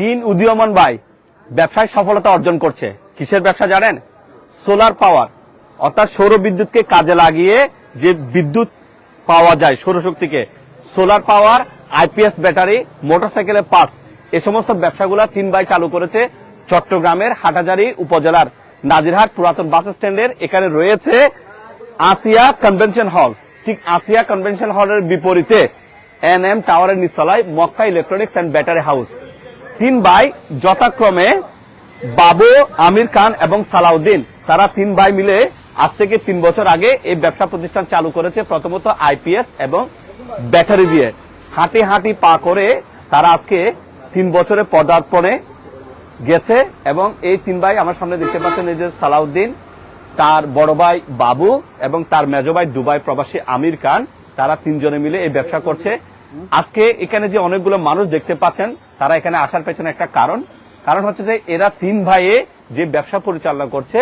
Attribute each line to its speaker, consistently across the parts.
Speaker 1: তিন উদীয়মান ভাই ব্যবসায় সফলতা অর্জন করছে। কিসের ব্যবসা জানেন? সোলার পাওয়ার অর্থাৎ সৌর বিদ্যুৎকে কাজে লাগিয়ে যে বিদ্যুৎ পাওয়া যায় সৌরশক্তিকে সোলার পাওয়ার আইপিএস ব্যাটারি মোটরসাইকেলের পার্টস এ সমস্ত ব্যবসাগুলো তিন ভাই চালু করেছে চট্টগ্রামের হাটাজারি উপজেলার নাজিরহাট পুরাতন বাস স্ট্যান্ডের। এখানে রয়েছে আসিয়া কনভেনশন হল ঠিক আসিয়া কনভেনশন হলের বিপরীতে এন এম টাওয়ারের নিচতলায় Mecca electronics and battery house তিন ভাই যথাক্রমে বাবু, আমির খান এবং সালাউদ্দিন। তারা তিন ভাই মিলে আজ থেকে তিন বছর আগে এই ব্যবসা প্রতিষ্ঠান চালু করেছে, প্রথমত আইপিএস এবং ব্যাটারি দিয়ে। হাঁটি হাঁটি পা করে তারা আজকে তিন বছরে পদার্পণে গেছে এবং এই তিন ভাই আমার সামনে দেখতে পাচ্ছেন, এই যে সালাউদ্দিন, তার বড় ভাই বাবু এবং তার মেজ ভাই দুবাই প্রবাসী আমির খান, তারা তিনজনে মিলে এই ব্যবসা করছে। আজকে এখানে যে অনেকগুলো মানুষ দেখতে পাচ্ছেন, তারা এখানে আসার পেছনে একটা কারণ। কারণ হচ্ছে যে এরা তিন ভাইয়ে যে ব্যবসা পরিচালনা করছে,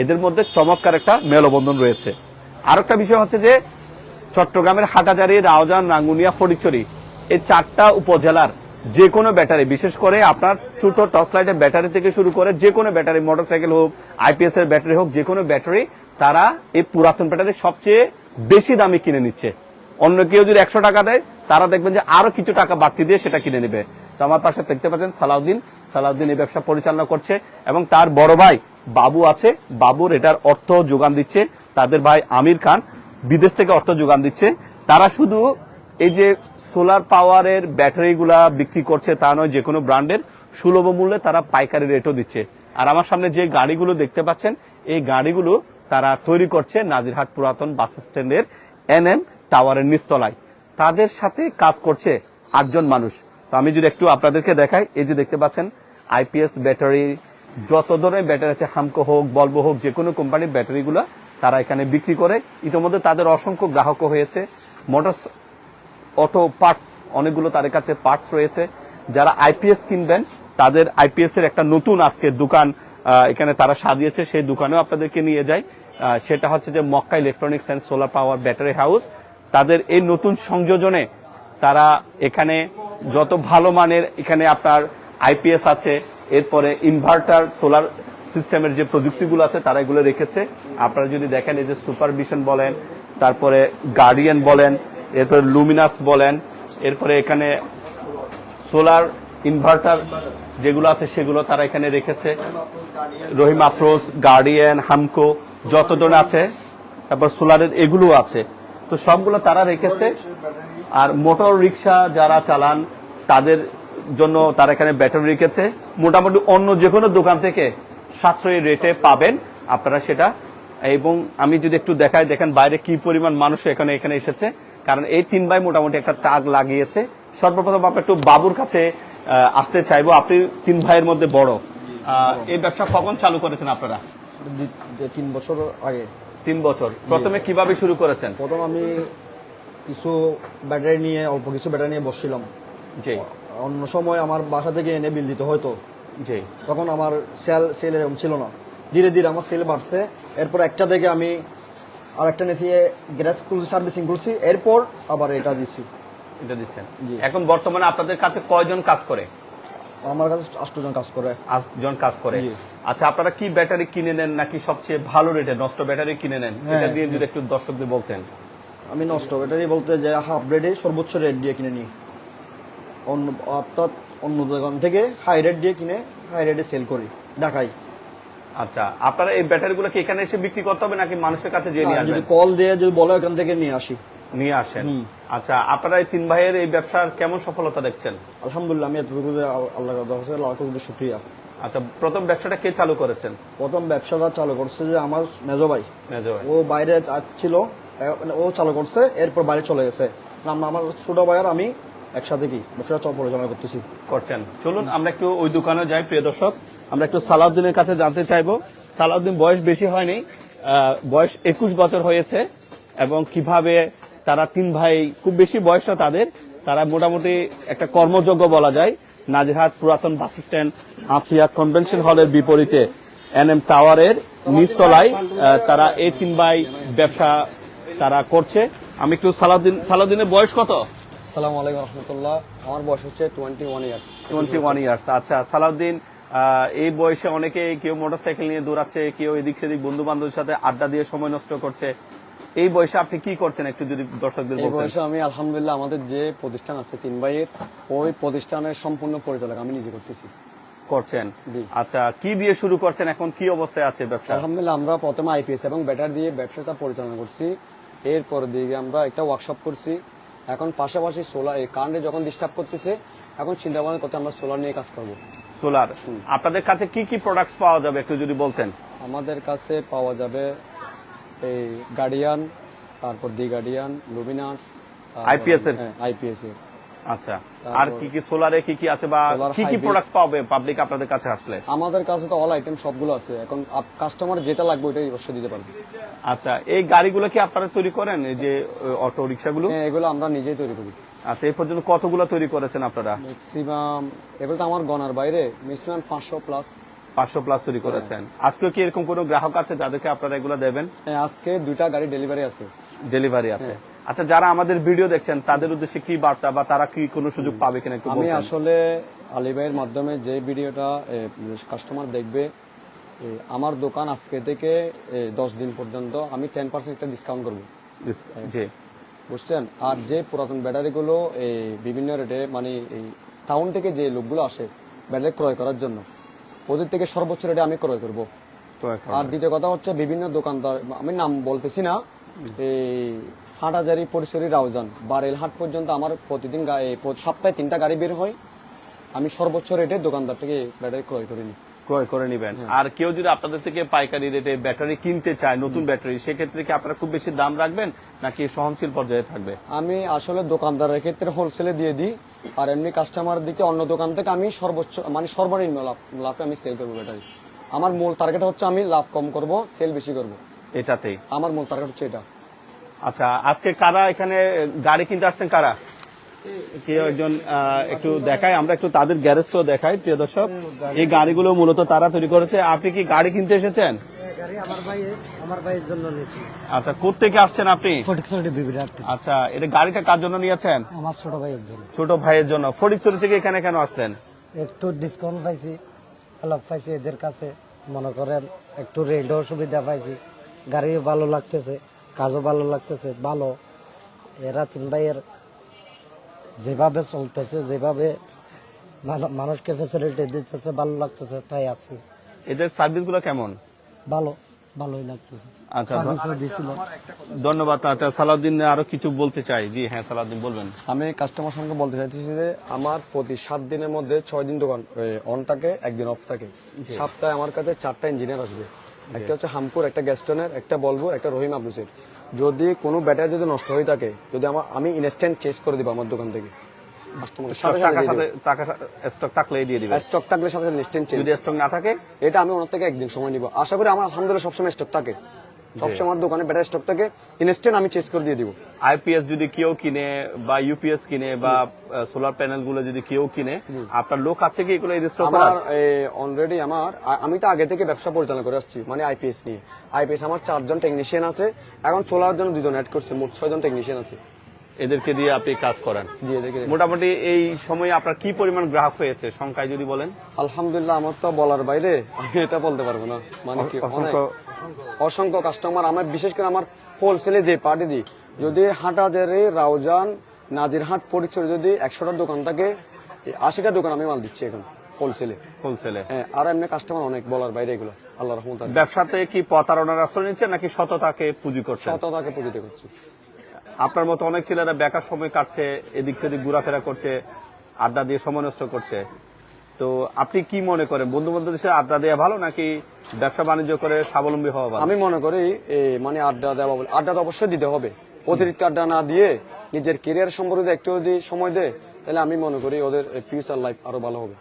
Speaker 1: এদের মধ্যে চমৎকার একটা মেলবন্ধন রয়েছে। আর একটা বিষয় হচ্ছে যে চট্টগ্রামের হাটাজারি রাওজান রাঙ্গুনিয়া ফটিকছড়ি এই চারটা উপজেলার যে কোনো ব্যাটারি, বিশেষ করে আপনার ছোট টর্চ লাইটের ব্যাটারি থেকে শুরু করে যে কোনো ব্যাটারি, মোটরসাইকেল হোক, আইপিএস এর ব্যাটারি হোক যে কোনো ব্যাটারি, তারা এই পুরাতন ব্যাটারি সবচেয়ে বেশি দামে কিনে নিচ্ছে। অন্য কেউ যদি একশো টাকা দেয় তারা দেখবেন যে আরও কিছু টাকা বাড়তি দিয়ে সেটা কিনে নেবে। তো আমার পাশে দেখতে পাচ্ছেন সালাউদ্দিন। সালাউদ্দিন এই ব্যবসা পরিচালনা করছে এবং তার বড় ভাই বাবু আছে। বাবুর এটার অর্থ যোগান দিচ্ছে। তাদের ভাই আমির খান বিদেশ থেকে অর্থ যোগান দিচ্ছে। তারা শুধু এই যে সোলার পাওয়ারের ব্যাটারিগুলা বিক্রি করছে তা নয়, যে কোনো ব্র্যান্ডের সুলভ মূল্যে তারা পাইকারি রেটও দিচ্ছে। আর আমার সামনে যে গাড়িগুলো দেখতে পাচ্ছেন, এই গাড়িগুলো তারা তৈরি করছে নাজিরহাট পুরাতন বাস স্ট্যান্ডের এন এম টাওয়ারের নিচতলায়। তাদের সাথে কাজ করছে আটজন মানুষ। তো আমি যদি একটু আপনাদেরকে দেখাই, এই যে দেখতে পাচ্ছেন, আইপিএস ব্যাটারি, যত ধরনের ব্যাটারি আছে, হামকো হোক, বলব হোক, যে কোনো কোম্পানির ব্যাটারিগুলো তারা এখানে বিক্রি করে। ইতিমধ্যে তাদের অসংখ্য গ্রাহকও হয়েছে। মোটর অটো পার্টস, অনেকগুলো তাদের কাছে পার্টস রয়েছে। যারা আইপিএস কিনবেন, তাদের আইপিএস এর একটা নতুন আজকে দোকান এখানে তারা সাজিয়েছে। সেই দোকানেও আপনাদেরকে নিয়ে যায় সেটা হচ্ছে যে Mecca electronics and solar power battery house. তাদের এই নতুন সংযোজনে তারা এখানে যত ভালো মানের এখানে আপনার আইপিএস আছে, এরপরে ইনভার্টার সোলার সিস্টেমের যে প্রযুক্তিগুলো আছে, তারা এগুলো রেখেছে। আপনারা যদি দেখেন এই যে সুপারভিশন বলেন, তারপরে গার্ডিয়ান বলেন, এরপরে লুমিনাস বলেন, এরপরে এখানে সোলার ইনভার্টার যেগুলো আছে, সেগুলো তারা এখানে রেখেছে। রহিম আফরোজ গার্ডিয়ান হামকো যত ধরনের আছে, তারপর সোলারের এগুলো আছে। তো সবগুলো তারা রেখেছে। আর মোটর রিক্সা যারা চালান, তাদের জন্য তারা এখানে ব্যাটারি রেখেছে। মোটামুটি অন্য যে কোনো দোকান থেকে সাশ্রয়ী রেটে পাবেন আপনারা সেটা। এবং আমি যদি একটু দেখাই, দেখেন বাইরে কি পরিমাণ মানুষ এখানে এখানে এসেছে। কারণ এই তিন ভাই মোটামুটি একটা তাগ লাগিয়েছে। সর্বপ্রথম আমরা একটু বাবুর কাছে আসতে চাইব। আপনি তিন ভাইয়ের মধ্যে বড়। এই ব্যবসা কখন চালু করেছেন আপনারা?
Speaker 2: তিন বছর আগে।
Speaker 1: তিন বছর। প্রথমে কীভাবে শুরু করেছেন?
Speaker 2: প্রথম আমি কিছু ব্যাটারি নিয়ে অল্প কিছু ব্যাটারি নিয়ে বসছিলাম।
Speaker 1: জি।
Speaker 2: অন্য সময় আমার বাসা থেকে এনে বিল দিতে হয়তো
Speaker 1: জি।
Speaker 2: তখন আমার সেল সেল এরকম ছিল না। ধীরে ধীরে আমার সেল বাড়ছে। এরপর একটা থেকে আমি আর একটা নিয়েছি গ্যাস খুলছি সার্ভিসিং করছি এরপর আবার এটা দিছি।
Speaker 1: এটা দিচ্ছেন।
Speaker 2: জি।
Speaker 1: এখন বর্তমানে আপনাদের কাছে কয়জন কাজ করে?
Speaker 2: আমার কাছে আষ্টজন কাজ করে।
Speaker 1: আটজন কাজ করে। আচ্ছা আপনারা কি ব্যাটারি কিনে নেন নাকি সবচেয়ে ভালো রেটে নষ্ট ব্যাটারি কিনে নেন?
Speaker 2: হ্যাঁ,
Speaker 1: এটা দিয়ে যদি একটু দর্শকদের বলতেন।
Speaker 2: আমি নষ্ট ব্যাটারি বলতে যে হাফ রেটে সর্বোচ্চ রেট দিয়ে কিনে নিই। অন্য অর্থাৎ অন্য দোকান থেকে হাই রেট দিয়ে কিনে হাই রেটে সেল করি ঢাকায়।
Speaker 1: আচ্ছা আপনারা এই ব্যাটারিগুলো কি এখানে এসে বিক্রি করতে হবে নাকি মানুষের কাছে যে নিয়ে আসবেন?
Speaker 2: কল দিয়ে যদি বলে ওখান থেকে নিয়ে আসি।
Speaker 1: নিয়ে আসেন। আচ্ছা আপনারা এই তিন ভাইয়ের এই ব্যবসার কেমন সফলতা দেখছেন?
Speaker 2: আলহামদুলিল্লাহ আমি এতটুকু আল্লাহ শুক্রিয়া।
Speaker 1: আচ্ছা প্রথম ব্যবসাটা কে চালু করেছেন?
Speaker 2: প্রথম ব্যবসাটা চালু করছে যে আমার মেজো ভাই।
Speaker 1: মেজো ভাই।
Speaker 2: ও বাইরে ছিল মানে ও চালু করছে এরপর বাইরে চলে গেছে। আমরা আমার ছোট ভাই আর আমি একসাথে কি ব্যবসা চল পরিচালনা করতেছি।
Speaker 1: করছেন। চলুন আমরা একটু ওই দোকানে যাই প্রিয় দর্শক। আমরা একটু সালাউদ্দিনের কাছে জানতে চাইব সালাউদ্দিন বয়স বেশি হয়নি বয়স একুশ বছর হয়েছে এবং কীভাবে তারা তিন ভাই খুব বেশি বয়স না তাদের তারা মোটামুটি একটা কর্মযোগ্য বলা যায়। নাজিরহাট পুরাতন বাস স্ট্যান্ড আছিয়া কনভেনশন হলের বিপরীতে এন এম টাওয়ারের নিচতলায় তারা এই তিন ভাই ব্যবসা তারা করছে। আমি একটু সালাউদ্দিন সালাউদ্দিনের বয়স কত?
Speaker 3: আসসালামু আলাইকুম রহমতুল্লাহ। আমার বয়স হচ্ছে twenty one years
Speaker 1: twenty one years আচ্ছা সালাউদ্দিন আহ, এই বয়সে অনেকে কেউ মোটরসাইকেল নিয়ে দৌড়াচ্ছে কেউ এদিক সেদিক বন্ধু বান্ধবের সাথে আড্ডা দিয়ে সময় নষ্ট করছে। এই বয়সে আপনি কি করছেন একটু যদি দর্শকদের
Speaker 3: এই বয়সে আমি আলহামদুলিল্লাহ আমাদের যে প্রতিষ্ঠান আছে তিন ভাইয়ের ওই প্রতিষ্ঠানের সম্পূর্ণ পরিচালক আমি নিজে করতেছি।
Speaker 1: করছেন? আচ্ছা কি দিয়ে শুরু করছেন? এখন কি অবস্থায় আছে ব্যবসা?
Speaker 3: আলহামদুলিল্লাহ আমরা প্রথমে আইপিএস এবং ব্যাটার দিয়ে ব্যবসাটা পরিচালনা করছি। এরপর দিকে আমরা একটা ওয়ার্কশপ করছি। এখন পাশাপাশি সোলার এই কারেন্টে যখন ডিস্টার্ব করতেছে এখন চিন্তা ভাবনা করতে আমরা সোলার নিয়ে কাজ করব।
Speaker 1: সোলার। আপনাদের কাছে কি কি প্রোডাক্টস পাওয়া যাবে একটু যদি বলতেন?
Speaker 3: আমাদের কাছে পাওয়া যাবে এই গার্ডিয়ান তারপর দি গার্ডিয়ান লুমিনাস
Speaker 1: IPS এর?
Speaker 3: আইপিএস এর।
Speaker 1: আচ্ছা আর কি কি সোলারে কি কি আছে বা কি কি প্রোডাক্টস পাবে পাবলিক আপনাদের কাছে আসলে?
Speaker 3: আমাদের কাছে তো অল আইটেম সবগুলো আছে। এখন কাস্টমার যেটা লাগবে ওইটাই অবশ্যই দিতে পারবে।
Speaker 1: আচ্ছা এই গাড়িগুলো কি আপনারা তৈরি করেন? এই যে অটো রিক্সাগুলো
Speaker 3: হ্যাঁ এগুলো আমরা নিজেই তৈরি করি।
Speaker 1: আচ্ছা এই পর্যন্ত কতগুলো তৈরি করেছেন আপনারা?
Speaker 3: ম্যাক্সিমাম এগুলো তো আমার গনার বাইরে। ম্যাক্সিমাম পাঁচশো প্লাস
Speaker 1: পাঁচশো প্লাস তৈরি করেছেন। আজকে কি এরকম কোনো গ্রাহক আছে যাদেরকে আপনারা এগুলো দেবেন?
Speaker 3: আজকে দুইটা গাড়ি ডেলিভারি আছে।
Speaker 1: ডেলিভারি আছে। আচ্ছা যারা আমাদের ভিডিও দেখছেন তাদের উদ্দেশ্যে কি বার্তা বা তারা কি কোনো সুযোগ পাবে কিনা একটু
Speaker 3: আমি? আসলে আলিভাইয়ের মাধ্যমে যে ভিডিওটা কাস্টমার দেখবে আমার দোকান আজকে থেকে দশ দিন পর্যন্ত আমি টেন পার্সেন্ট একটা ডিসকাউন্ট করব।
Speaker 1: জি।
Speaker 3: বুঝছেন? আর যে পুরাতন ব্যাটারিগুলো এই বিভিন্ন রেটে মানে এই টাউন থেকে যে লোকগুলো আসে ব্যাটারি ক্রয় করার জন্য ওদের থেকে সর্বোচ্চ রেটে আমি ক্রয় করব। আর দ্বিতীয় কথা হচ্ছে বিভিন্ন দোকানদার আমি নাম বলতেছি না এই হাটহাজারি পরিসরি রাউজান বারেল হাট পর্যন্ত আমার প্রতিদিন সপ্তাহে তিনটা গাড়ি বের হয়। আমি সর্বোচ্চ রেটে দোকানদার থেকে ব্যাটারি ক্রয় করিনি
Speaker 1: ক্রয় করে নিবেন।
Speaker 3: হ্যাঁ।
Speaker 1: আর কেউ যদি আপনাদের থেকে পাইকারি রেটে ব্যাটারি কিনতে চায় নতুন ব্যাটারি সেক্ষেত্রে কি আপনারা খুব বেশি দাম রাখবেন নাকি সহনশীল পর্যায়ে থাকবে?
Speaker 3: আমি আসলে দোকানদারের ক্ষেত্রে হোলসেলে দিয়ে দিই আর এমনি কাস্টমার দিকে অন্য দোকান থেকে আমি সর্বোচ্চ মানে সর্বনিম্ন লাভ লাভে আমি সেল করব ব্যাটারি। আমার মূল টার্গেট হচ্ছে আমি লাভ কম করব সেল বেশি করব।
Speaker 1: এটাতেই?
Speaker 3: আমার মূল টার্গেট হচ্ছে এটা।
Speaker 1: আচ্ছা আজকে কারা এখানে গাড়ি কিনতে আসছেন কারা? কেউ একজন একটু দেখায় আমরা একটু তাদের গ্যারেজটাও দেখাই প্রিয় দর্শক। এই গাড়িগুলো মূলত তারা তৈরি করেছে। আপনি কি গাড়ি কিনতে এসেছেন?
Speaker 4: নিয়েছি।
Speaker 1: আচ্ছা কোথেকে আসছেন আপনি? আচ্ছা এটা গাড়িটা কার জন্য নিয়েছেন?
Speaker 4: আমার ছোট ভাইয়ের জন্য।
Speaker 1: ছোট ভাইয়ের জন্য। ফটিকচুরি থেকে এখানে কেন আসলেন?
Speaker 4: একটু ডিসকাউন্ট পাইছি পাইছি এদের কাছে। মনে করেন একটু রেটও সুবিধা পাইছি। গাড়িও ভালো লাগতেছে কাজও ভালো লাগতেছে ভালো। এরা তিন ভাইয়ের যেভাবে চলতেছে যেভাবে মানুষকে ফেসিলিটি দিতেছে ভালো লাগতেছে তাই আছি।
Speaker 1: এদের সার্ভিসগুলো কেমন?
Speaker 4: ভালো ভালোই লাগতেছে।
Speaker 1: আচ্ছা ধন্যবাদ আচ্ছা সালাউদ্দিন আরও কিছু বলতে চাই? জি হ্যাঁ সালাউদ্দিন বলবেন।
Speaker 3: আমি কাস্টমার সঙ্গে বলতে চাইতেছি যে আমার প্রতি সাত দিনের মধ্যে ছয় দিন দোকান অন থাকে একদিন অফ থাকে। সপ্তাহে আমার কাছে চারটা ইঞ্জিনিয়ার আসবে। একটা হচ্ছে হামপুর একটা গ্যাস্টনের একটা বলব একটা রহিম আবলুসের যদি কোনো ব্যাটারি যদি নষ্ট হয়ে থাকে যদি আমার আমি ইনস্ট্যান্ট চেঞ্জ করে দিব আমার দোকান থেকে।
Speaker 1: স্টক থাকলে দিয়ে দিবেন।
Speaker 3: স্টক থাকলে সাথে সাথে ইনস্ট্যান্ট চেঞ্জ
Speaker 1: যদি স্টক না থাকে
Speaker 3: এটা আমি ওনার থেকে একদিন সময় নিব। আশা করি আমার আলহামদুলিল্লাহ সবসময় স্টক থাকে। সবসময় আমার দোকানে ব্যাটারি স্টক থাকে ইনস্ট্যান্ট আমি চেঞ্জ করে দিয়ে দিব।
Speaker 1: আইপিএস যদি কেউ কিনে বা ইউপিএস কিনে বা সোলার প্যানেলগুলো যদি কেউ কিনে আপনার লোক আছে কি এগুলো ইনস্টল
Speaker 3: আমার অলরেডি আমার আমি তো আগে থেকে ব্যবসা পরিচালনা করে আসছি মানে আইপিএস নিয়ে। আইপিএস আমার চারজন টেকনিশিয়ান আছে এখন সোলার জন্য দুজন অ্যাড করছে মোট ছয়জন টেকনিশিয়ান আছে।
Speaker 1: এদেরকে দিয়ে আপনি কাজ করেন। মোটামুটি এই সময়ে আপনার কি পরিমাণ গ্রাহক হয়েছে? সংখ্যায় যদি বলেন।
Speaker 3: আলহামদুলিল্লাহ আমার তো বলার বাইরে আমি এটা বলতে পারব না। মানে কি
Speaker 1: অসংখ্য-
Speaker 3: কাস্টমার আমার বিশেষ করে আমার হোলসেলে যে পার্টি দিই। যদি হাটাজারে রাউজান নাজিরহাট পরিচয় যদি একশোটা দোকান থাকে আশিটা দোকান আমি মাল দিচ্ছি এখন হোলসেলে
Speaker 1: হোলসেলে
Speaker 3: হ্যাঁ আর এমনি কাস্টমার অনেক বলার বাইরে এগুলো। আল্লাহ রহমত
Speaker 1: ব্যবসাতে কি প্রতারণার আশ্রয় নিচ্ছে নাকি সততাকে পুঁজি করছে
Speaker 3: শততাকে পুঁজিতে করছি।
Speaker 1: আপনার মতো অনেক ছেলেরা বেকার সময় কাটছে এদিক সেদিক ঘোরাফেরা করছে আড্ডা দিয়ে সময় নষ্ট করছে। তো আপনি কি মনে করেন? বন্ধু বান্ধবের সাথে আড্ডা দেওয়া ভালো নাকি ব্যবসা বাণিজ্য করে স্বাবলম্বী হওয়া ভালো?
Speaker 3: আমি মনে করি মানে আড্ডা দেওয়া বলে আড্ডা তো অবশ্যই দিতে হবে। অতিরিক্ত আড্ডা না দিয়ে নিজের কেরিয়ার সম্পর্কে যদি একটু যদি সময় দেয় তাহলে আমি মনে করি ওদের ফিউচার লাইফ আরও ভালো হবে।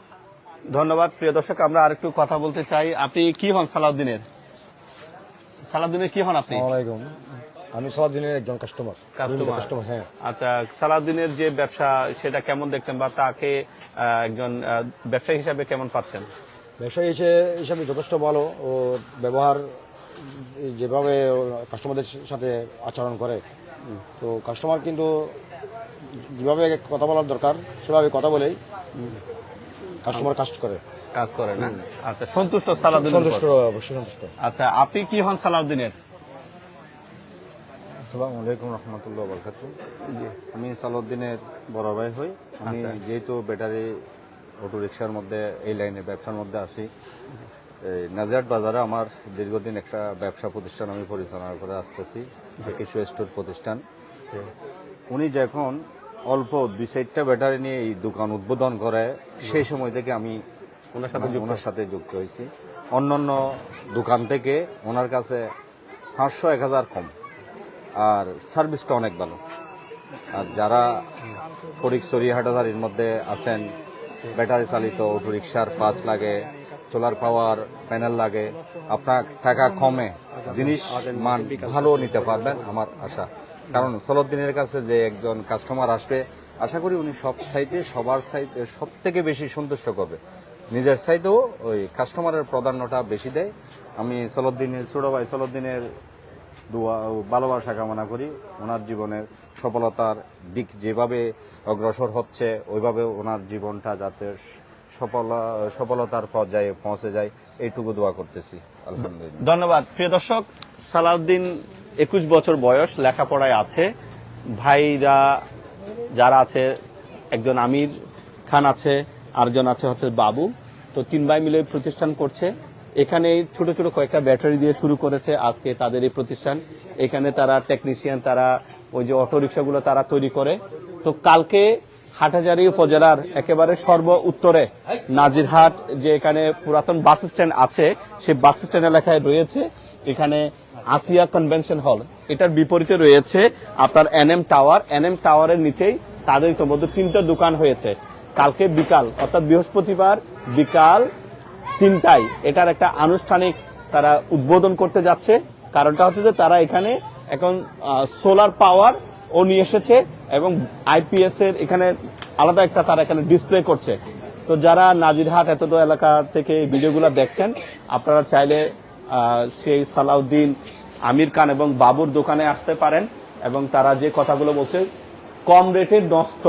Speaker 1: ধন্যবাদ প্রিয় দর্শক। আমরা আরেকটু কথা বলতে চাই। আপনি কি হন সালাউদ্দিনের? সালাউদ্দিনের কি হন আপনি?
Speaker 5: আমি সারাদিনের একজন কাস্টমার
Speaker 1: কাস্টমার
Speaker 5: কাস্টমার হ্যাঁ।
Speaker 1: আচ্ছা সালাউদ্দিনের যে ব্যবসা সেটা কেমন দেখছেন বা তাকে একজন ব্যবসায়ী হিসাবে কেমন পাচ্ছেন?
Speaker 5: ব্যবসায়ী হিসেবে যথেষ্ট ভালো। ও ব্যবহার যেভাবে কাস্টমারদের সাথে আচরণ করে। তো কাস্টমার কিন্তু যেভাবে কথা বলার দরকার সেভাবে কথা বলেই কাস্টমার কাস্ট করে।
Speaker 1: কাজ করে না? আচ্ছা সন্তুষ্ট সালাউদ্দিন
Speaker 5: সন্তুষ্ট অবশ্যই সন্তুষ্ট।
Speaker 1: আচ্ছা আপনি কি হন সালাউদ্দিনের?
Speaker 6: আসসালামু আলাইকুম রহমতুল্লাহ বরকাত আমি সালাউদ্দিনের বড় ভাই হই। আমি যেহেতু ব্যাটারি অটো রিক্সার মধ্যে এই লাইনে ব্যবসার মধ্যে আসি এই নাজিয়াট বাজারে আমার দীর্ঘদিন একটা ব্যবসা প্রতিষ্ঠান আমি পরিচালনা করে আসতেছি যে কিছু স্টোর প্রতিষ্ঠান। উনি যখন অল্প দুই চারটা ব্যাটারি নিয়ে এই দোকান উদ্বোধন করে সেই সময় থেকে আমি ওনার সাথে ওনার সাথে যুক্ত হয়েছি। অন্যান্য দোকান থেকে ওনার কাছে পাঁচশো এক হাজার কম। আর সার্ভিসটা অনেক ভালো। আর যারা ফরিকছড়ি হাটাধারির মধ্যে আছেন, ব্যাটারি চালিত অটো রিক্সার পাস লাগে সোলার পাওয়ার প্যানেল লাগে, আপনার টাকা কমে জিনিস মান ভালো নিতে পারবেন আমার আশা। কারণ সলদ্দিনের কাছে যে একজন কাস্টমার আসবে, আশা করি উনি সব সাইতে সবার সাইতে সব থেকে বেশি সন্তুষ্ট করবে। নিজের সাইতেও ওই কাস্টমারের প্রাধান্যটা বেশি দেয়। আমি সলদ্দিনের, ছোট ভাই সলদ্দিনের দোয়া ভালোবাসা কামনা করি। ওনার জীবনের সফলতার দিক যেভাবে অগ্রসর হচ্ছে, ওইভাবে ওনার জীবনটা যাতে সফল, সফলতার পর্যায়ে পৌঁছে যায়, এইটুকু দোয়া করতেছি।
Speaker 1: ধন্যবাদ। প্রিয় দর্শক, সালাউদ্দিন একুশ বছর বয়স, লেখাপড়ায় আছে। ভাইরা যারা আছে, একজন আমির খান আছে, আরেকজন আছে হচ্ছে বাবু। তো তিন ভাই মিলে প্রতিষ্ঠান করছে। এখানে ছোট ছোট কয়েকটা ব্যাটারি দিয়ে শুরু করেছে আজকে তাদের এই প্রতিষ্ঠান। এখানে তারা টেকনিশিয়ান তারা ওই যে অটো রিক্সাগুলো তারা তৈরি করে। তো কালকে হাটহাজারী উপজেলার একেবারে সর্ব উত্তরে নাজিরহাট যে এখানে পুরাতন বাস স্ট্যান্ড আছে, সেই বাস স্ট্যান্ড এলাকায় রয়েছে। এখানে আসিয়া কনভেনশন হল এটার বিপরীতে রয়েছে আপনার এনএম টাওয়ার এনএম টাওয়ারের নিচেই তাদের ইতোমধ্যে তিনটা দোকান হয়েছে। কালকে বিকাল, অর্থাৎ বৃহস্পতিবার বিকাল তিনটায় এটার একটা আনুষ্ঠানিক তারা উদ্বোধন করতে যাচ্ছে। কারণটা হচ্ছে যে তারা এখানে এখন সোলার পাওয়ার ও নিয়ে এসেছে এবং আইপিএস এর এখানে আলাদা একটা তারা এখানে ডিসপ্লে করছে। তো যারা নাজিরহাট এতদ এলাকা থেকে ভিডিওগুলো দেখছেন, আপনারা চাইলে সেই সালাউদ্দিন আমির খান এবং বাবুর দোকানে আসতে পারেন এবং তারা যে কথাগুলো বলছে, কম রেটে নষ্ট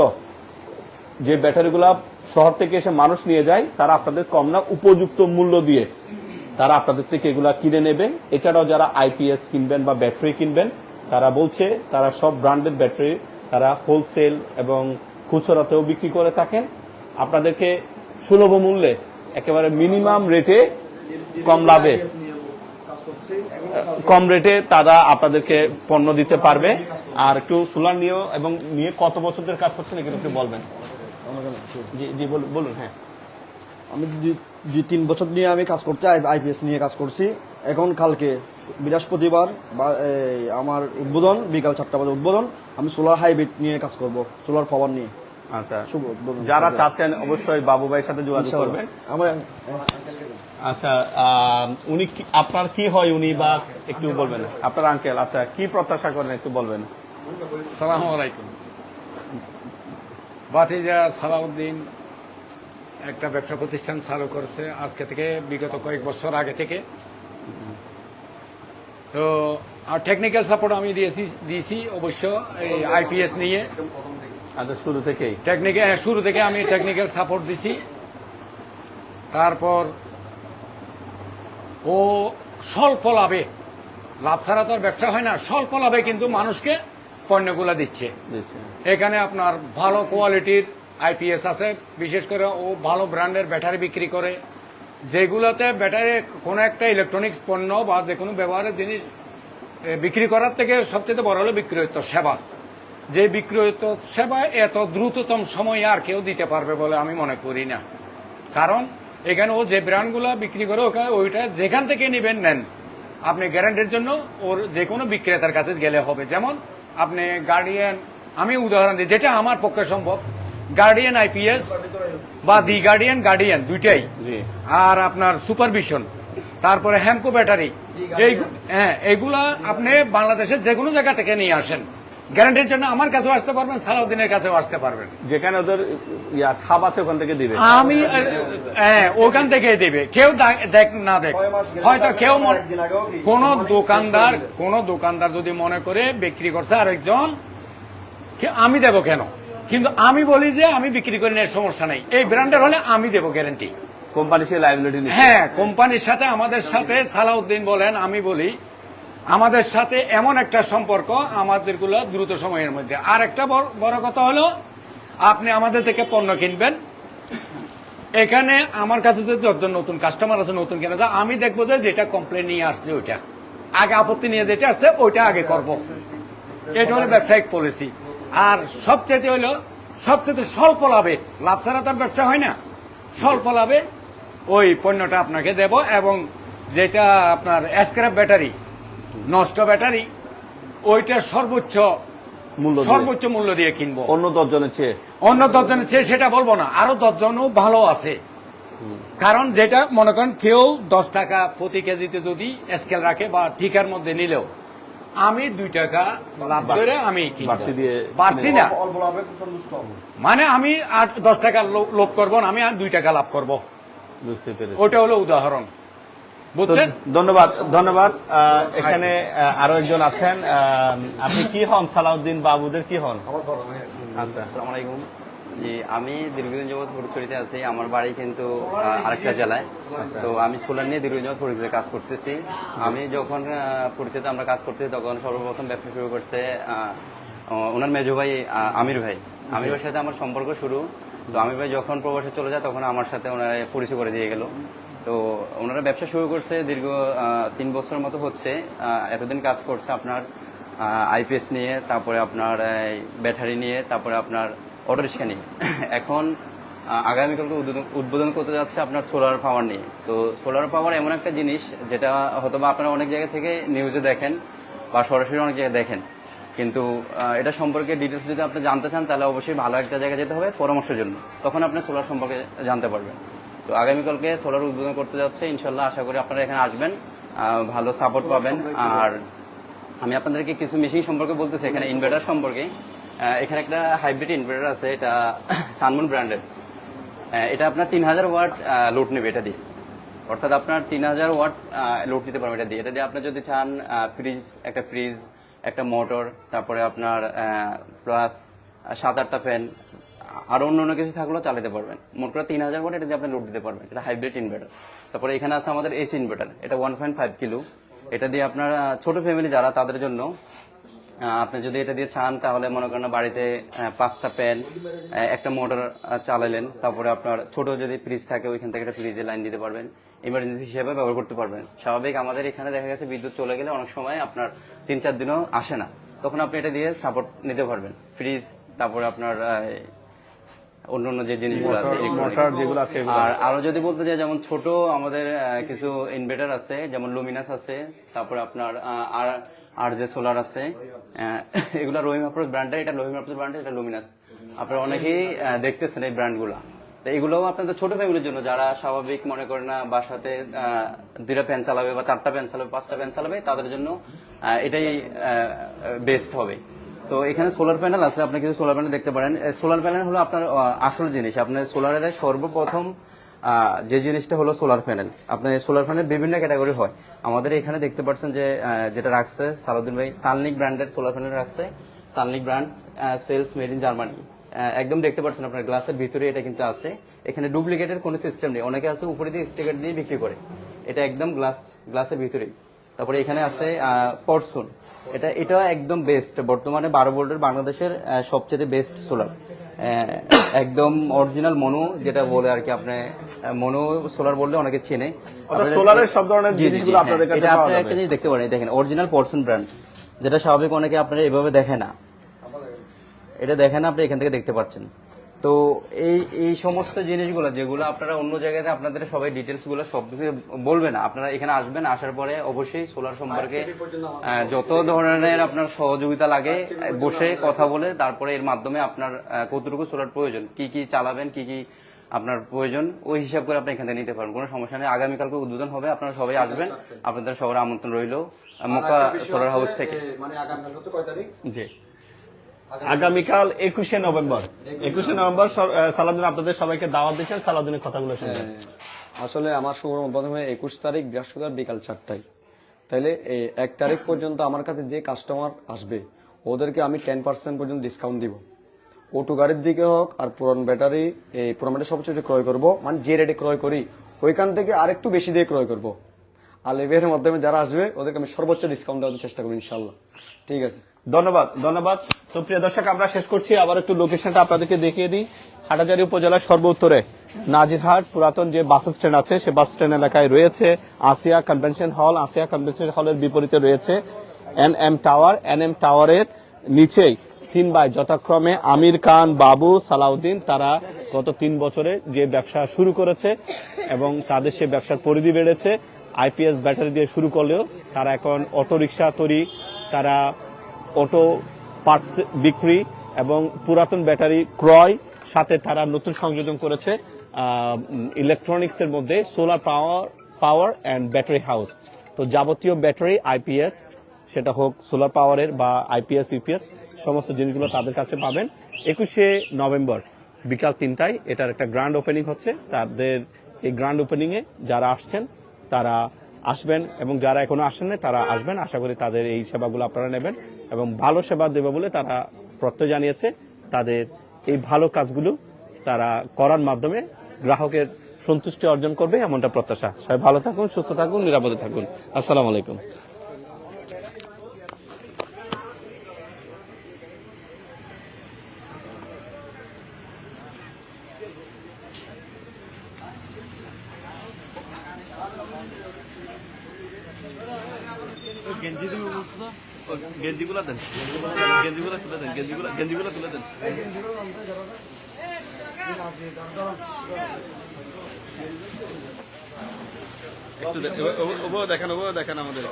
Speaker 1: যে ব্যাটারিগুলা শহর থেকে এসে মানুষ নিয়ে যায়, তারা আপনাদের কম না, উপযুক্ত মূল্য দিয়ে। তারা আপনাদের থেকে এগুলা কিনে নেবে। এছাড়াও যারা আইপিএস কিনবেন বা ব্যাটারি কিনবেন, তারা বলছে তারা সব ব্র্যান্ডেড ব্যাটারি তারা হোলসেল এবং খুচরাতেও বিক্রি করে থাকেন। আপনাদেরকে সুলভ মূল্যে, একেবারে মিনিমাম রেটে কম লাভে, কম রেটে তারা আপনাদেরকে পণ্য দিতে পারবে। আর একটু সোলার নিয়েও এবং নিয়ে কত বছর কাজ করছেন, এগুলো একটু বলবেন। জি জি বলুন বলুন হ্যাঁ।
Speaker 2: আমি দুই- তিন বছর নিয়ে আমি কাজ করতে আইপিএস নিয়ে কাজ করছি। এখন কালকে বৃহস্পতিবার বা এই, আমার উদ্বোধন বিকাল চারটা বাজে উদ্বোধন আমি সোলার হাইব্রিড নিয়ে কাজ করব সোলার পাওয়ার নিয়ে।
Speaker 1: আচ্ছা।
Speaker 2: শুভ
Speaker 1: যারা চাচ্ছেন অবশ্যই বাবু ভাইয়ের সাথে যোগাযোগ করবেন।
Speaker 2: আমার
Speaker 1: আচ্ছা উনি আপনার কি হয় উনি বা একটু বলবেন? আপনার আঙ্কেল আচ্ছা কি প্রত্যাশা করেন একটু বলবেন?
Speaker 7: সালাম আলাইকুম। বাতিজা সালাউদ্দিন একটা ব্যবসা প্রতিষ্ঠান চালু করছে আজকে থেকে বিগত কয়েক বছর আগে থেকে। তো আর টেকনিক্যাল সাপোর্ট আমি দিয়েছি দিয়েছি অবশ্য এই আইপিএস নিয়ে।
Speaker 1: আচ্ছা শুরু থেকেই।
Speaker 7: টেকনিক্যাল শুরু থেকে আমি টেকনিক্যাল সাপোর্ট দিছি। তারপর ও স্বল্প লাভে লাভ ছাড়া তো আর ব্যবসা হয় না স্বল্প লাভে কিন্তু মানুষকে পণ্যগুলা দিচ্ছে। এখানে আপনার ভালো কোয়ালিটির আইপিএস আছে বিশেষ করে ও ভালো ব্র্যান্ডের ব্যাটারি বিক্রি করে। যেগুলোতে ব্যাটারি কোনো একটা ইলেকট্রনিক্স পণ্য বা যে কোনো ব্যবহারের জিনিস বিক্রি করার থেকে সবচেয়ে বড় হলো বিক্রয়িত সেবা। যে বিক্রয়িত সেবা এত দ্রুততম সময়ে আর কেউ দিতে পারবে বলে আমি মনে করি না। কারণ এখানে ও যে ব্র্যান্ডগুলো বিক্রি করে ওখানে ওইটা যেখান থেকে নেবেন নেন আপনি গ্যারান্টির জন্য ওর যে কোনো বিক্রেতার কাছে গেলে হবে। যেমন আপনি গার্ডিয়ান আমি উদাহরণ দিই যেটা আমার পক্ষে সম্ভব। গার্ডিয়ান আইপিএস বা দি গার্ডিয়ান গার্ডিয়ান দুইটাই।
Speaker 1: জি।
Speaker 7: আর আপনার সুপারভিশন তারপরে হ্যামকো ব্যাটারি এই হ্যাঁ এইগুলা আপনি বাংলাদেশের যে কোনো জায়গা থেকে নিয়ে আসেন। গ্যারান্টির জন্য আমার কাছেও আসতে পারবেন সালাউদ্দিনের কাছেও আসতে পারবেন।
Speaker 1: যেখানে ওদের ছাপ আছে ওখান থেকে দিবে।
Speaker 7: আমি হ্যাঁ ওখান থেকে দিবে। কেউ দেখ না দেখ হয়তো কেউ কোন দোকানদার কোন দোকানদার যদি মনে করে বিক্রি করছে আরেকজন কে- আমি দেব কেন? কিন্তু আমি বলি যে আমি বিক্রি করি না সমস্যা নেই। এই ব্র্যান্ডের হলে আমি দেবো গ্যারান্টি
Speaker 1: কোম্পানি সে লাইবিলিটি
Speaker 7: হ্যাঁ কোম্পানির সাথে আমাদের সাথে সালাউদ্দিন বলেন আমি বলি আমাদের সাথে এমন একটা সম্পর্ক আমাদেরগুলো দ্রুত সময়ের মধ্যে। আর একটা বড়- কথা হলো আপনি আমাদের থেকে পণ্য কিনবেন। এখানে আমার কাছে যে দশজন নতুন কাস্টমার আছে নতুন কেনা যায়, আমি দেখব যে যেটা কমপ্লেন নিয়ে আসছে ওইটা। আগে আপত্তি নিয়ে যেটা আসছে ওইটা আগে করব। এটা হলো ব্যবসায়িক পলিসি আর সবচেয়ে হলো সবচেয়ে স্বল্প লাভে লাভ ছাড়া তার ব্যবসা হয় না। স্বল্প লাভে ওই পণ্যটা আপনাকে দেব এবং যেটা আপনার স্ক্র্যাপ ব্যাটারি নষ্ট ব্যাটারি ওইটা সর্বোচ্চ
Speaker 1: মূল্য
Speaker 7: সর্বোচ্চ মূল্য দিয়ে কিনবো।
Speaker 1: অন্য দশজনের চেয়ে।
Speaker 7: অন্য দশজনের চেয়ে সেটা বলব না আরও দশজনও ভালো আছে। কারণ যেটা মনে করেন কেউ দশ টাকা প্রতি কেজিতে যদি স্কেল রাখে বা ঠিকার মধ্যে নিলেও আমি দুই টাকা লাভ করে আমি
Speaker 1: বাড়তি
Speaker 7: না। মানে আমি আট দশ টাকা লোভ করব না আমি আর দুই টাকা লাভ করব।
Speaker 1: বুঝতে পেরেছি।
Speaker 7: ওটা হলো উদাহরণ। বুঝছেন?
Speaker 1: ধন্যবাদ ধন্যবাদ। এখানে আরও একজন আছেন। আপনি কি হন সালাউদ্দিন বাবুদের কি হন? আচ্ছা।
Speaker 8: আসসালামু আলাইকুম জি আমি দীর্ঘদিন যাবৎ ফরিদপুরিতে আছি। আমার বাড়ি কিন্তু আরেকটা জেলায়। তো আমি সোলার নিয়ে দীর্ঘদিন যাবৎ ফরিদপুরে কাজ করতেছি। আমি যখন ফরিদপুরে আমরা কাজ করতেছি তখন সর্বপ্রথম ব্যবসা শুরু করছে ওনার মেজো ভাই আমির ভাই। আমির ভাইয়ের সাথে আমার সম্পর্ক শুরু। তো আমির ভাই যখন প্রবাসে চলে যায় তখন আমার সাথে ওনারা পরিচয় করে দিয়ে গেল। তো ওনারা ব্যবসা শুরু করছে দীর্ঘ তিন বছরের মতো হচ্ছে। এতদিন কাজ করছে আপনার আইপিএস নিয়ে, তারপরে আপনার ব্যাটারি নিয়ে, তারপরে আপনার অটো রিক্সা নিয়ে। এখন আগামীকালকে উদ্বোধন করতে যাচ্ছে আপনার সোলার পাওয়ার নিয়ে। তো সোলার পাওয়ার এমন একটা জিনিস যেটা হয়তো বা আপনারা অনেক জায়গা থেকে নিউজে দেখেন বা সরাসরি অনেক জায়গায় দেখেন। কিন্তু এটা সম্পর্কে ডিটেলস যদি আপনি জানতে চান, তাহলে অবশ্যই ভালো একটা জায়গায় যেতে হবে পরামর্শের জন্য। তখন আপনি সোলার সম্পর্কে জানতে পারবেন। তো আগামীকালকে সোলার উদ্বোধন করতে যাচ্ছে ইনশাল্লাহ আশা করি আপনারা এখানে আসবেন ভালো সাপোর্ট পাবেন। আর আমি আপনাদেরকে কিছু মেশিন সম্পর্কে বলতেছি এখানে ইনভার্টার সম্পর্কে। এখানে একটা হাইব্রিড ইনভার্টার আছে এটা সানমুন ব্র্যান্ডের এটা আপনার তিন হাজার ওয়াট লোড নেবে এটা দিয়ে। অর্থাৎ আপনার তিন হাজার ওয়াট লোড নিতে পারবেন এটা দিয়ে। এটা দিয়ে আপনি যদি চান ফ্রিজ একটা ফ্রিজ একটা মোটর তারপরে আপনার প্লাস সাত আটটা ফ্যান আর অন্য অন্য কিছু থাকলেও চালাতে পারবেন। মোট করে তিন হাজার ওয়াট এটা দিয়ে আপনি লোড দিতে পারবেন। এটা হাইব্রিড ইনভার্টার তারপরে এখানে আছে আমাদের এসি ইনভার্টার এটা ওয়ান পয়েন্ট ফাইভ কিলো। এটা দিয়ে আপনার ছোট ফ্যামিলি যারা, তাদের জন্য আপনি যদি এটা দিয়ে চান, তাহলে মনে করেন বাড়িতে পাঁচটা প্যান একটা মোটর চালালেন। তারপরে আপনার ছোট যদি ফ্রিজ থাকে, ওইখান থেকে একটা ফ্রিজে লাইন দিতে পারবেন। ইমার্জেন্সি হিসেবে ব্যবহার করতে পারবেন। স্বাভাবিক আমাদের এখানে দেখা গেছে বিদ্যুৎ চলে গেলে অনেক সময় আপনার তিন চার দিনও আসে না। তখন আপনি এটা দিয়ে সাপোর্ট নিতে পারবেন। ফ্রিজ তারপরে আপনার আহ, অন্য অন্য যে জিনিসগুলো আছে
Speaker 1: মোটর যেগুলো আছে
Speaker 8: আর আরও যদি বলতে চাই যেমন ছোট আমাদের কিছু ইনভার্টার আছে যেমন লুমিনাস আছে তারপরে আপনার আর আর যে সোলার আছে এগুলা রহিম আপ্রোচ ব্র্যান্ডের এটা রহিম আপ্রোচ ব্র্যান্ডের এটা লুমিনাস আপনারা অনেকেই দেখতেছেন এই ব্র্যান্ডগুলা তো এগুলোও আপনাদের ছোট ফ্যামিলির জন্য যারা স্বাভাবিক মনে করে না বাসাতে দুইটা ফ্যান চালাবে বা চারটা ফ্যান চালাবে পাঁচটা ফ্যান চালাবে তাদের জন্য আহ, এটাই বেস্ট হবে। তো এখানে সোলার প্যানেল আছে, আপনি কিছু সোলার প্যানেল দেখতে পারেন। সোলার প্যানেল হলো আপনার আসল জিনিস। আপনার সোলারের সর্বপ্রথম যে জিনিসটা হলো সোলার প্যানেল আপনার সোলার প্যানেল বিভিন্ন ক্যাটাগরি হয়। আমাদের এখানে দেখতে পাচ্ছেন যে যেটা রাখছে সালাউদ্দিন ভাই সানলিক ব্র্যান্ডের সোলার প্যানেল রাখছে। সানলিক brand cells made in Germany একদম দেখতে পাচ্ছেন আপনার গ্লাসের ভিতরে এটা কিন্তু আছে। এখানে ডুপ্লিকেটের কোনো সিস্টেম নেই। অনেকে আছে উপরে দিয়ে স্টিকার দিয়ে বিক্রি করে। এটা একদম গ্লাস গ্লাসের ভিতরেই। তারপরে এখানে আছে পরসুন এটা এটা একদম বেস্ট বর্তমানে বারো ভোল্টের বাংলাদেশের সবচেয়ে বেস্ট সোলার একদম অরিজিনাল মনু যেটা বলে আর কি আপনি মনু সোলার বললে অনেকে চেনে।
Speaker 1: সোলারের সব ধরনের জিনিসগুলো
Speaker 8: হ্যাঁ।
Speaker 1: আপনাদের কাছে
Speaker 8: এটা আপনি। একটা জিনিস দেখতে পারেন। দেখেন অরিজিনাল পরসুন ব্র্যান্ড যেটা স্বাভাবিক অনেকে আপনারা এভাবে দেখে না। এটা দেখেন আপনি এখান থেকে দেখতে পাচ্ছেন। তো এই এই সমস্ত জিনিসগুলো যেগুলো আপনারা অন্য জায়গাতে আপনাদের সবাই ডিটেলসগুলো সব কিছু বলবে না আপনারা এখানে আসবেন আসার পরে অবশ্যই সোলার সম্পর্কে যত ধরনের আপনার সহযোগিতা লাগে বসে কথা বলে তারপরে এর মাধ্যমে আপনার কতটুকু সোলার প্রয়োজন কি কি চালাবেন কি কি আপনার প্রয়োজন ওই হিসাব করে আপনি এখান থেকে নিতে পারেন কোনো সমস্যা নেই। আগামীকালকে উদ্বোধন হবে আপনারা সবাই আসবেন আপনাদের সবার আমন্ত্রণ রইল। মক্কা সোলার হাউস থেকে।
Speaker 5: মানে আগামী হচ্ছে কয় তারিখ?
Speaker 1: জি। আগামীকাল একুশে নভেম্বর। একুশে নভেম্বর সালাউদ্দিন আপনাদের সবাইকে দাওয়াত দিচ্ছেন সালাউদ্দিনের কথাগুলো শুনবেন।
Speaker 5: আসলে আমার শুভ প্রথমে একুশ তারিখ বৃহস্পতিবার বিকাল চারটায়। এই এক তারিখ পর্যন্ত আমার কাছে যে কাস্টমার আসবে ওদেরকে আমি টেন পার্সেন্ট পর্যন্ত ডিসকাউন্ট দিব।
Speaker 3: অটো গাড়ির দিকে হোক আর পুরান ব্যাটারি এই পুরান ব্যাটারি সবচেয়ে ক্রয় করব। মানে যে রেটে ক্রয় করি ওইখান থেকে আরেকটু বেশি দিয়ে ক্রয় করব। আর লেভেলের মাধ্যমে যারা আসবে ওদেরকে আমি সর্বোচ্চ ডিসকাউন্ট দেওয়ার চেষ্টা করব ইনশাল্লাহ ঠিক আছে?
Speaker 1: ধন্যবাদ ধন্যবাদ। তো প্রিয় দর্শক, আমরা শেষ করছি। আবার একটু লোকেশনটা আপনাদেরকে দেখিয়ে দিই। হাটাজারি উপজেলার সর্ব উত্তরে নাজিরহাট, পুরাতন যে বাস স্ট্যান্ড আছে, সে বাস স্ট্যান্ড এলাকায় রয়েছে আসিয়া কনভেনশন হল। আসিয়া কনভেনশন হলের বিপরীতে রয়েছে N M tower. N M টাওয়ারের নিচেই তিন ভাই, যথাক্রমে আমির খান, বাবু সালাউদ্দিন, তারা গত তিন বছরে যে ব্যবসা শুরু করেছে এবং তাদের সে ব্যবসার পরিধি বেড়েছে। আইপিএস ব্যাটারি দিয়ে শুরু করলেও তারা এখন অটো রিক্সা তৈরি, তারা অটো পার্টস বিক্রি এবং পুরাতন ব্যাটারি ক্রয়, সাথে তারা নতুন সংযোজন করেছে ইলেকট্রনিক্সের মধ্যে solar power power and battery house তো যাবতীয় ব্যাটারি আইপিএস সেটা হোক সোলার পাওয়ারের বা আইপিএস ইউপিএস সমস্ত জিনিসগুলো তাদের কাছে পাবেন। একুশে নভেম্বর, বিকাল তিনটায় এটার একটা গ্র্যান্ড ওপেনিং হচ্ছে। তাদের এই গ্র্যান্ড ওপেনিংয়ে যারা আসছেন, তারা আসবেন এবং যারা এখনও আসেন না তারা আসবেন। আশা করি তাদের এই সেবাগুলো আপনারা নেবেন এবং ভালো সেবা দেবে বলে তারা প্রত্যয় জানিয়েছে। তাদের এই ভালো কাজগুলো তারা করার মাধ্যমে গ্রাহকের সন্তুষ্টি অর্জন করবে এমনটা প্রত্যাশা। সবাই ভালো থাকুন, সুস্থ থাকুন, নিরাপদে থাকুন। আসসালামু আলাইকুম। গেঞ্জিগুলো দেন। গেঞ্জিগুলো তুলে দেন, গেঞ্জিগুলো গেঞ্জিগুলো তুলে দেন। একটু দে- ও- ও- ওগুলো দেখান আমাদের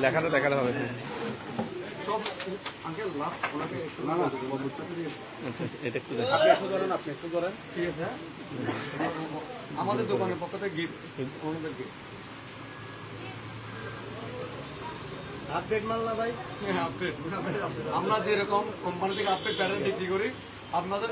Speaker 1: লেখাটা দেখাতে হবে। আচ্ছা, এটা একটু দেখান
Speaker 3: আমাদের দোকানের পক্ষ থেকে গিফট
Speaker 4: আপডেট মাল না ভাই?
Speaker 3: আপডেট আমরা যেরকম কোম্পানি থেকে আপডেট প্যারেন্ট বিক্রি করি আপনাদের